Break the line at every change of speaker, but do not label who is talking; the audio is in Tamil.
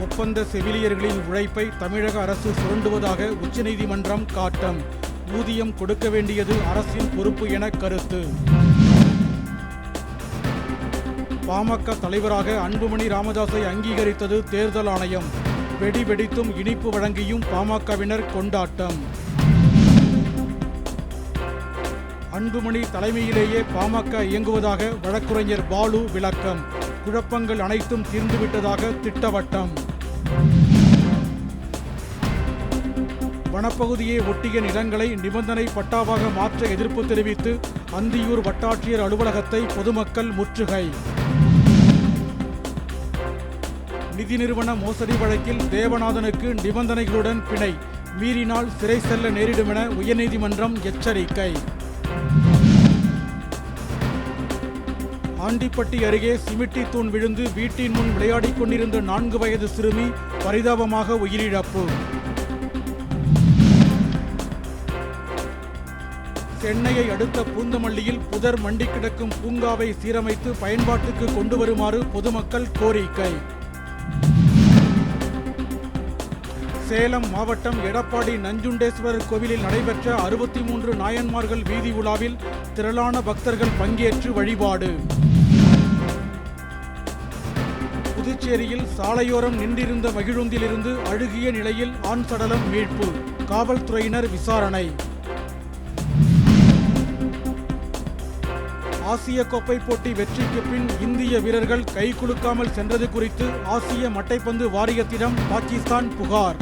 ஒப்பந்த செவிலியர்களின் உழைப்பை தமிழக அரசு சுரண்டுவதாக உச்சநீதிமன்றம் காட்டம். ஊதியம் கொடுக்க வேண்டியது அரசின் பொறுப்பு என கருத்து. பாமக தலைவராக அன்புமணி ராமதாஸை அங்கீகரித்தது தேர்தல் ஆணையம். வெடி வெடித்தும் இனிப்பு வழங்கியும் பாமகவினர் கொண்டாட்டம். அன்புமணி தலைமையிலேயே பாமக இயங்குவதாக வழக்குரைஞர் பாலு விளக்கம். குழப்பங்கள் அனைத்தும் தீர்ந்துவிட்டதாக திட்டவட்டம். வனப்பகுதியை ஒட்டிய நிலங்களை நிபந்தனை பட்டாவாக மாற்ற எதிர்ப்பு தெரிவித்து அந்தியூர் வட்டாட்சியர் அலுவலகத்தை பொதுமக்கள் முற்றுகை. நிதி நிறுவன மோசடி வழக்கில் தேவநாதனுக்கு நிபந்தனைகளுடன் பிணை. மீறினால் சிறை செல்ல நேரிடும் என உயர்நீதிமன்றம் எச்சரிக்கை. ஆண்டிப்பட்டி அருகே சிமிட்டி தூண் விழுந்து வீட்டின் முன் விளையாடிக் கொண்டிருந்த நான்கு வயது சிறுமி பரிதாபமாக உயிரிழப்பு. சென்னையை அடுத்த பூந்தமல்லியில் புதர் மண்டி கிடக்கும் பூங்காவை சீரமைத்து பயன்பாட்டுக்கு கொண்டு வருமாறு பொதுமக்கள் கோரிக்கை. சேலம் மாவட்டம் எடப்பாடி நஞ்சுண்டேஸ்வரர் கோவிலில் நடைபெற்ற அறுபத்தி மூன்று நாயன்மார்கள் வீதி உலாவில் திரளான பக்தர்கள் பங்கேற்று வழிபாடு. புதுச்சேரியில் சாலையோரம் நின்றிருந்த மகிழுந்திலிருந்து அழுகிய நிலையில் ஆண் சடலம் மீட்பு காவல்துறையினர் விசாரணை. ஆசிய கோப்பை போட்டி வெற்றிக்கு பின் இந்திய வீரர்கள் கை குலுக்காமல் சென்றது குறித்து ஆசிய மட்டைப்பந்து வாரியத்திடம் பாகிஸ்தான் புகார்.